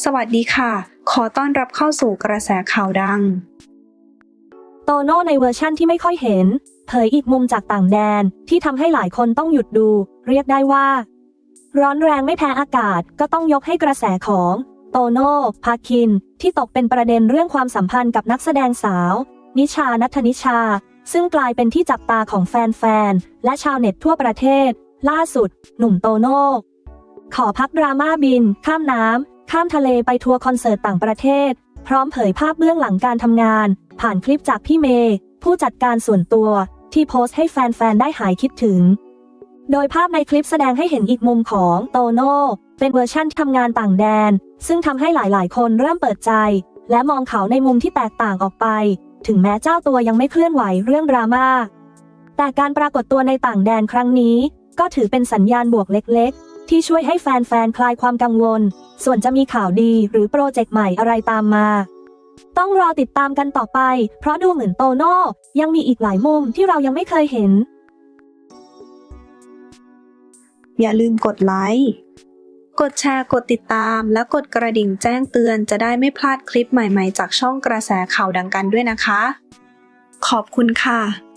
สวัสดีค่ะ ขอต้อนรับเข้าสู่กระแสข่าวดัง โตโน่ในเวอร์ชั่นที่ไม่ค่อยเห็น เผยอีกมุมจากต่างแดนที่ทำให้หลายคนต้องหยุดดู เรียกได้ว่า ร้อนแรงไม่แพ้อากาศก็ต้องยกให้กระแสของ โตโน่พาคิน ที่ตกเป็นประเด็นเรื่องความสัมพันธ์กับนักแสดงสาว นิชานัทนิชา ซึ่งกลายเป็นที่จับตาของแฟนๆและชาวเน็ตทั่วประเทศ ล่าสุด หนุ่มโตโน่ขอพักดราม่าบิน ข้ามน้ำ ข้ามทะเลไปทัวร์คอนเสิร์ตต่างประเทศ พร้อมเผยภาพเบื้องหลังการทำงาน ผ่านคลิปจากพี่เมย์ผู้จัดการส่วนตัว ที่โพสต์ให้แฟนๆ ได้หายคิดถึง โดยภาพในคลิปแสดงให้เห็นอีกมุมของโตโน่เป็นเวอร์ชั่นที่ทำงานต่างแดน ซึ่งทำให้หลายๆ คนเริ่มเปิดใจ และมองเขาในมุมที่แตกต่างออกไป ถึงแม้เจ้าตัวยังไม่เคลื่อนไหวเรื่องดราม่าแต่การปรากฏตัวในต่างแดนครั้งนี้ ก็ถือเป็นสัญญาณบวกเล็ก ๆ ที่ช่วยให้แฟนๆ คลายความกังวล ส่วนจะมีข่าวดีหรือโปรเจกต์ใหม่อะไรตามมา ต้องรอติดตามกันต่อไป เพราะดูเหมือนโตโน่ยังมีอีกหลายมุมที่เรายังไม่เคยเห็น อย่าลืมกดไลค์ กดแชร์ กดติดตาม และกดกระดิ่งแจ้งเตือนจะได้ไม่พลาดคลิปใหม่ๆ จากช่องกระแสข่าวดังกันด้วยนะคะ ขอบคุณค่ะ